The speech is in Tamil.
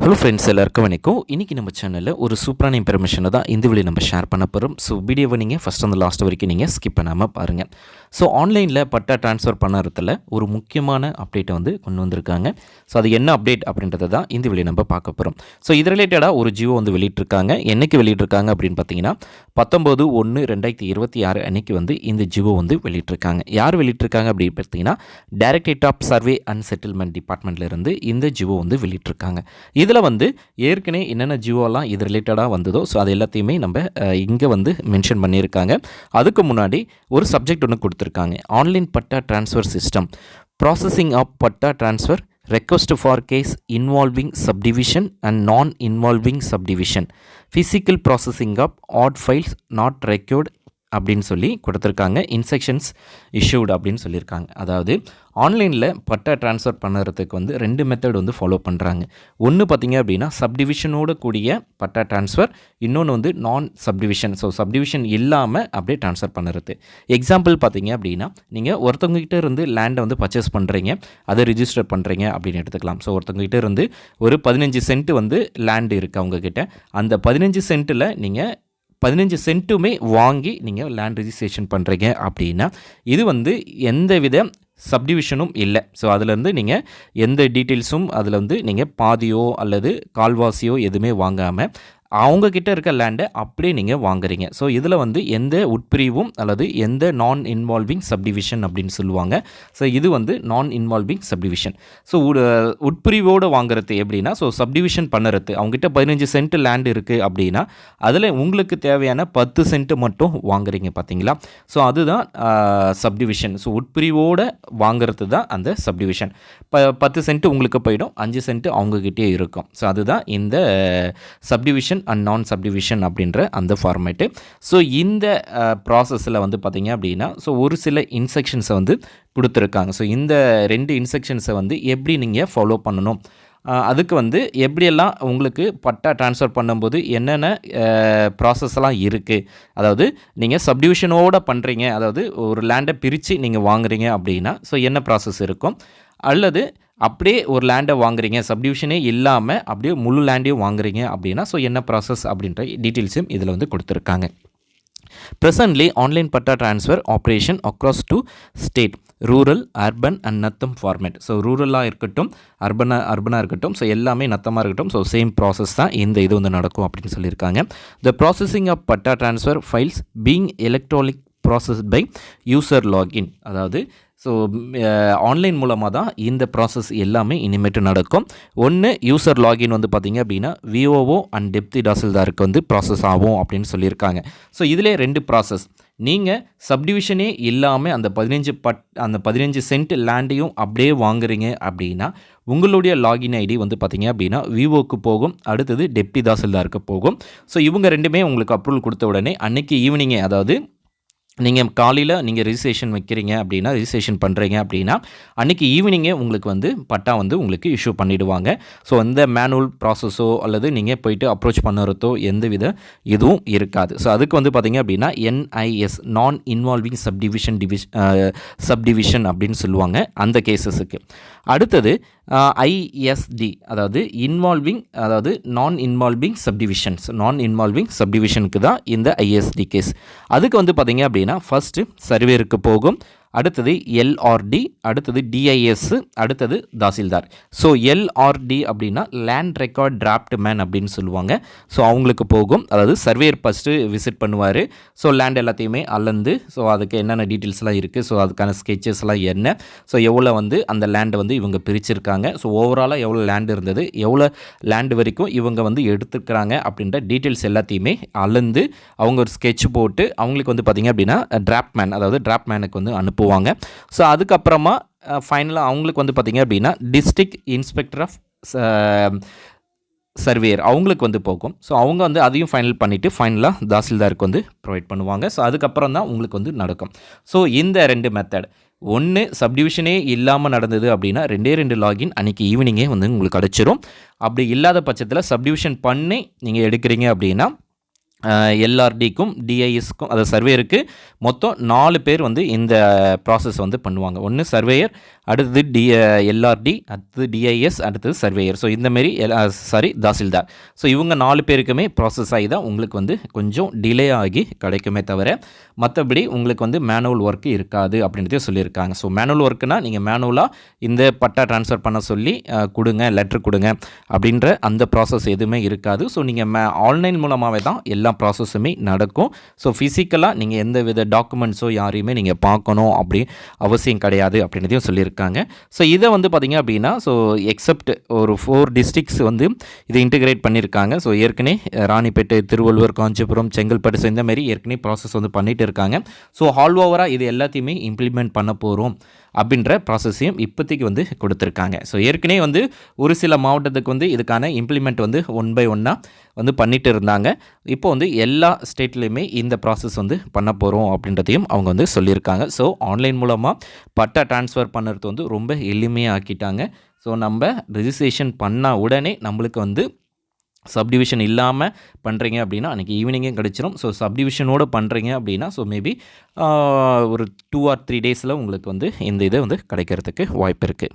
ஹலோ ஃப்ரெண்ட்ஸ் எல்லாருக்கும் வணக்கம். இன்றைக்கி நம்ம சேனலில் ஒரு சூப்பரான இன்ஃபர்மேஷனை தான் இந்த வழி நம்ம ஷேர் பண்ண போகிறோம் ஸோ வீடியோவை நீங்கள் ஃபஸ்ட் அந்த லாஸ்ட் வரைக்கும் நீங்கள் ஸ்கிப் பண்ணாமல் பாருங்கள் ஸோ ஆன்லைனில் பட்டா ட்ரான்ஸ்ஃபர் பண்ணுறதுல ஒரு முக்கியமான அப்டேட்டை வந்து கொண்டு வந்திருக்காங்க. ஸோ அது என்ன அப்டேட் அப்படின்றத தான் இந்த வழி நம்ம பார்க்க போகிறோம் ஸோ இது ரிலேட்டடாக ஒரு ஜியோ வந்து வெளியிட்டிருக்காங்க. என்னைக்கு வெளியிட்டிருக்காங்க அப்படின்னு பார்த்தீங்கன்னா பத்தொம்போது ஒன்று ரெண்டாயிரத்தி இருபத்தி ஆறு அன்னைக்கு வந்து இந்த ஜியோ வந்து வெளியிட்டிருக்காங்க. யார் வெளியிட்டிருக்காங்க அப்படின்னு பார்த்தீங்கன்னா directorate of survey and settlement டிபார்ட்மெண்ட்லேருந்து இந்த ஜியோ வந்து வெளியிட்டிருக்காங்க. இதில் வந்து ஏற்கனவே என்னென்ன ஜியோலாம் இது ரிலேட்டடாக வந்ததோ ஸோ அது எல்லாத்தையுமே நம்ம இங்கே வந்து மென்ஷன் பண்ணியிருக்காங்க. அதுக்கு முன்னாடி ஒரு சப்ஜெக்ட் ஒன்று கொடுத்துருக்காங்க. Online patta transfer system processing of patta transfer request for case involving subdivision and non involving subdivision physical processing of hard files not required அப்படின்னு சொல்லி கொடுத்துருக்காங்க. இன்ஸ்ட்ரக்ஷன்ஸ் இஷ்யூட் அப்படின்னு சொல்லியிருக்காங்க. அதாவது ஆன்லைனில் பட்டா ட்ரான்ஸ்ஃபர் பண்ணுறதுக்கு வந்து ரெண்டு மெத்தட் வந்து ஃபாலோ பண்ணுறாங்க ஒன்று பார்த்தீங்க அப்படின்னா சப்டிவிஷனோட கூடிய பட்டா ட்ரான்ஸ்ஃபர் இன்னொன்று வந்து நான் சப்டிவிஷன் ஸோ சப்டிவிஷன் இல்லாமல் அப்படியே ட்ரான்ஸ்ஃபர் பண்ணுறது. எக்ஸாம்பிள் பார்த்தீங்க அப்படின்னா நீங்கள் ஒருத்தவங்ககிட்ட இருந்து லேண்டை வந்து பர்ச்சேஸ் பண்ணுறீங்க அதை ரிஜிஸ்டர் பண்ணுறீங்க அப்படின்னு எடுத்துக்கலாம். ஸோ ஒருத்தவங்ககிட்ட இருந்து ஒரு பதினஞ்சு சென்ட் வந்து லேண்ட் இருக்குது அவங்கக்கிட்ட அந்த பதினஞ்சு சென்ட்டில் நீங்கள் பதினஞ்சு சென்ட்டுமே வாங்கி நீங்கள் லேண்ட் ரிஜிஸ்ட்ரேஷன் பண்ணுறீங்க அப்படின்னா இது வந்து எந்த வித சப்டிவிஷனும் இல்லை ஸோ அதுலேருந்து நீங்கள் எந்த டீட்டெயில்ஸும் அதில் வந்து நீங்கள் பாதியோ அல்லது கால்வாசியோ எதுவுமே வாங்காமல் அவங்கக்கிட்ட இருக்க லேண்டை அப்படியே நீங்கள் வாங்குறீங்க. ஸோ இதில் வந்து எந்த உட்பிரிவும் அல்லது எந்த நான் இன்வால்விங் சப்டிவிஷன் அப்படின்னு சொல்லுவாங்க. ஸோ இது வந்து நான் இன்வால்விங் சப்டிவிஷன் ஸோ உட்பிரிவோடு வாங்குறது எப்படின்னா ஸோ சப்டிவிஷன் பண்ணுறது. அவங்ககிட்ட பதினஞ்சு சென்ட் லேண்ட் இருக்குது அப்படின்னா அதில் உங்களுக்கு தேவையான பத்து சென்ட் மட்டும் வாங்குறீங்க பார்த்தீங்களா? ஸோ அதுதான் சப்டிவிஷன் ஸோ உட்பிரிவோடு வாங்குறது தான் அந்த சப்டிவிஷன் ப பத்து சென்ட் உங்களுக்கு போயிடும். அஞ்சு சென்ட் அவங்கக்கிட்டே இருக்கும். ஸோ அதுதான் இந்த சப்டிவிஷன் அண்ட் நான் சப்டிவிஷன் அப்படின்ற அந்த ஃபார்மேட்டு ஸோ இந்த uh, ப்ராசஸில் வந்து பார்த்திங்க அப்படின்னா ஸோ ஒரு சில இன்ஸ்ட்ரக்ஷன்ஸை வந்து கொடுத்துருக்காங்க. ஸோ இந்த ரெண்டு இன்ஸ்ட்ரக்ஷன்ஸை வந்து எப்படி நீங்கள் ஃபாலோ பண்ணணும்? Uh, அதுக்கு வந்து எப்படியெல்லாம் உங்களுக்கு பட்டா ட்ரான்ஸ்ஃபர் பண்ணும்போது என்னென்ன uh, ப்ராசஸ்லாம் இருக்குது அதாவது நீங்கள் சப்டிவிஷனோடு பண்ணுறீங்க அதாவது ஒரு லேண்டை பிரித்து நீங்கள் வாங்குறீங்க அப்படின்னா ஸோ என்ன ப்ராசஸ் இருக்கும்? அல்லது அப்படியே ஒரு லேண்டை வாங்குறீங்க சப்டிவிஷனே இல்லாமல் அப்படியே முழு லேண்டையும் வாங்குறீங்க அப்படின்னா ஸோ என்ன ப்ராசஸ் அப்படின்ற டீட்டெயில்ஸும் இதில் வந்து கொடுத்துருக்காங்க. Presently online patta transfer operation across the state rural urban and natham format so ரூரலாக இருக்கட்டும் அர்பனாக அர்பனாக இருக்கட்டும் ஸோ எல்லாமே நத்தமாக இருக்கட்டும் ஸோ சேம் ப்ராசஸ் தான் இந்த இது வந்து நடக்கும் அப்படின்னு சொல்லியிருக்காங்க. The processing of patta transfer files being electronic process by user login அதாவது ஸோ ஆன்லைன் மூலமாக தான் இந்த ப்ராசஸ் எல்லாமே இனிமேட்டு நடக்கும். ஒன்று யூசர் லாகின் வந்து பார்த்திங்க அப்படின்னா விஓஓ அண்ட் டெப்தி தாசில்தாருக்கு வந்து ப்ராசஸ் ஆகும் அப்படின்னு சொல்லியிருக்காங்க. ஸோ இதிலே ரெண்டு ப்ராசஸ் நீங்கள் சப்டிவிஷனே இல்லாமல் அந்த பதினஞ்சு பட் அந்த பதினஞ்சு சென்ட் லேண்டையும் அப்படியே வாங்குறீங்க அப்படின்னா உங்களுடைய லாகின் ஐடி வந்து பார்த்திங்க அப்படின்னா விவோக்கு போகும். அடுத்தது டெப்டி தாசில்தாருக்கு போகும். ஸோ இவங்க ரெண்டுமே உங்களுக்கு அப்ரூவல் கொடுத்த உடனே அன்றைக்கி ஈவினிங்கே அதாவது நீங்கள் காலையில் நீங்கள் ரிஜிஸ்ட்ரேஷன் வைக்கிறீங்க அப்படின்னா ரிஜிஸ்ட்ரேஷன் பண்ணுறீங்க அப்படின்னா அன்றைக்கி ஈவினிங்கே உங்களுக்கு வந்து பட்டா வந்து உங்களுக்கு இஷ்யூ பண்ணிவிடுவாங்க ஸோ எந்த மேனுவல் ப்ராசஸோ அல்லது நீங்கள் போயிட்டு அப்ரோச் பண்ணுறதோ எந்த வித இதுவும் இருக்காது. ஸோ அதுக்கு வந்து பார்த்திங்க அப்படின்னா என்ஐஎஸ் நான் இன்வால்விங் சப்டிவிஷன் டிவிஷ் சப்டிவிஷன் அப்படின்னு சொல்லுவாங்க அந்த கேசஸுக்கு அடுத்தது ஐஎஸ்டி அதாவது இன்வால்விங் அதாவது நான் இன்வால்விங் சப்டிவிஷன்ஸ் நான் இன்வால்விங் சப்டிவிஷனுக்கு தான் இந்த ஐஎஸ்டி கேஸ் அதுக்கு வந்து பார்த்திங்க அப்படின்னா ஃபஸ்ட்டு சர்வேருக்கு போகும். அடுத்தது எல்ஆர்டி அடுத்தது டிஐஎஸ் அடுத்தது தாசில்தார். ஸோ எல்ஆர்டி அப்படின்னா லேண்ட் ரெக்கார்ட் டிராஃப்ட் மேன் அப்படின்னு சொல்லுவாங்க. ஸோ அவங்களுக்கு போகும். அதாவது சர்வேயர் ஃபஸ்ட்டு விசிட் பண்ணுவார். ஸோ லேண்ட் எல்லாத்தையுமே அளந்து ஸோ அதுக்கு என்னென்ன டீட்டெயில்ஸ்லாம் இருக்குது ஸோ அதுக்கான ஸ்கெச்சஸ்லாம் என்ன? ஸோ எவ்வளோ வந்து அந்த லேண்டை வந்து இவங்க பிரிச்சிருக்காங்க? ஸோ ஓவராலாக எவ்வளோ லேண்ட் இருந்தது? எவ்வளோ லேண்டு வரைக்கும் இவங்க வந்து எடுத்துக்கிறாங்க அப்படின்ற டீட்டெயில்ஸ் எல்லாத்தையுமே அளந்து அவங்க ஒரு ஸ்கெட்ச் போட்டு அவங்களுக்கு வந்து பார்த்திங்க அப்படின்னா டிராப்ட் மேன் அதாவது டிராப்ட் மேனுக்கு வந்து போவாங்க. ஸோ அதுக்கப்புறமா ஃபைனலாக அவங்களுக்கு வந்து பார்த்திங்க அப்படின்னா டிஸ்ட்ரிக்ட் இன்ஸ்பெக்டர் ஆஃப் சர்வேயர் அவங்களுக்கு வந்து போகும். ஸோ அவங்க வந்து அதையும் ஃபைனல் பண்ணிவிட்டு ஃபைனலாக தாசில்தாருக்கு வந்து ப்ரொவைட் பண்ணுவாங்க. ஸோ அதுக்கப்புறம் தான் உங்களுக்கு வந்து நடக்கும். ஸோ இந்த ரெண்டு மெத்தட் ஒன்று சப்டிவிஷனே இல்லாமல் நடந்தது அப்படின்னா ரெண்டே ரெண்டு லாகின் அன்றைக்கி ஈவினிங்கே வந்து உங்களுக்கு கிடச்சிரும் அப்படி இல்லாத பட்சத்தில் சப்டிவிஷன் பண்ணி நீங்கள் எடுக்கிறீங்க அப்படின்னா எல்ஆர்டிக்கும் டிஐஎஸ்க்கும் அதாவது சர்வேயருக்கு மொத்தம் நாலு பேர் வந்து இந்த ப்ராசஸ் வந்து பண்ணுவாங்க. ஒன்று சர்வேயர் அடுத்தது டி எல்ஆர்டி அடுத்தது டிஐஎஸ் அடுத்தது சர்வேயர் ஸோ இந்தமாரி சாரி தாசில்தார். ஸோ இவங்க நாலு பேருக்குமே ப்ராசஸ் ஆகி தான் உங்களுக்கு வந்து கொஞ்சம் டிலே ஆகி கிடைக்குமே தவிர மற்றபடி உங்களுக்கு வந்து மேனுவல் ஒர்க் இருக்காது அப்படின்றதே சொல்லியிருக்காங்க. ஸோ மேனுவல் ஒர்க்குனால் நீங்கள் மேனுவலாக இந்த பட்டா ட்ரான்ஸ்ஃபர் பண்ண சொல்லி கொடுங்க லெட்ரு கொடுங்க அப்படின்ற அந்த ப்ராசஸ் எதுவுமே இருக்காது. ஸோ நீங்கள் மே ஆன்லைன் மூலமாகவே தான் எல்லா ப்ராசஸுமே நடக்கும். ஸோ ஃபிசிக்கலாக நீங்கள் எந்த வித டாக்குமெண்ட்ஸோ யாரையுமே நீங்கள் பார்க்கணும் அப்படி அவசியம் கிடையாது அப்படின்றதையும் சொல்லியிருக்காங்க. ஸோ இதை வந்து பார்த்திங்க அப்படின்னா ஸோ எக்ஸப்ட் ஒரு ஃபோர் டிஸ்ட்ரிக்ஸ் வந்து இதை இன்டிகிரேட் பண்ணியிருக்காங்க ஸோ ஏற்கனவே ராணிப்பேட்டை திருவள்ளுவர் காஞ்சிபுரம் செங்கல்பட்டு ஸோ இந்த மாதிரி ஏற்கனவே ப்ராசஸ் வந்து பண்ணிகிட்டு இருக்காங்க. ஸோ ஆல் ஓவராக இது எல்லாத்தையுமே இம்ப்ளிமெண்ட் பண்ண போகிறோம் அப்படின்ற ப்ராசஸையும் இப்போதைக்கு வந்து கொடுத்துருக்காங்க. ஸோ ஏற்கனவே வந்து ஒரு சில மாவட்டத்துக்கு வந்து இதுக்கான இம்ப்ளிமெண்ட் வந்து ஒன் பை ஒன்னாக வந்து பண்ணிட்டு இருந்தாங்க. இப்போ வந்து எல்லா ஸ்டேட்லேயுமே இந்த ப்ராசஸ் வந்து பண்ண போகிறோம் அப்படின்றதையும் அவங்க வந்து சொல்லியிருக்காங்க. ஸோ ஆன்லைன் மூலமாக பட்டா ட்ரான்ஸ்ஃபர் பண்ணுறது வந்து ரொம்ப எளிமையாக ஆக்கிட்டாங்க ஸோ நம்ம ரிஜிஸ்ட்ரேஷன் பண்ண உடனே நம்மளுக்கு வந்து சப்டிவிஷன் இல்லாமல் பண்ணுறீங்க அப்படின்னா அன்றைக்கி ஈவினிங்கே கிடச்சிரும். ஸோ சப்டிவிஷனோடு பண்ணுறீங்க அப்படின்னா ஸோ மேபி ஒரு டூ ஆர் த்ரீ டேஸில் உங்களுக்கு வந்து இந்த இது வந்து கிடைக்கிறதுக்கு வாய்ப்பு இருக்குது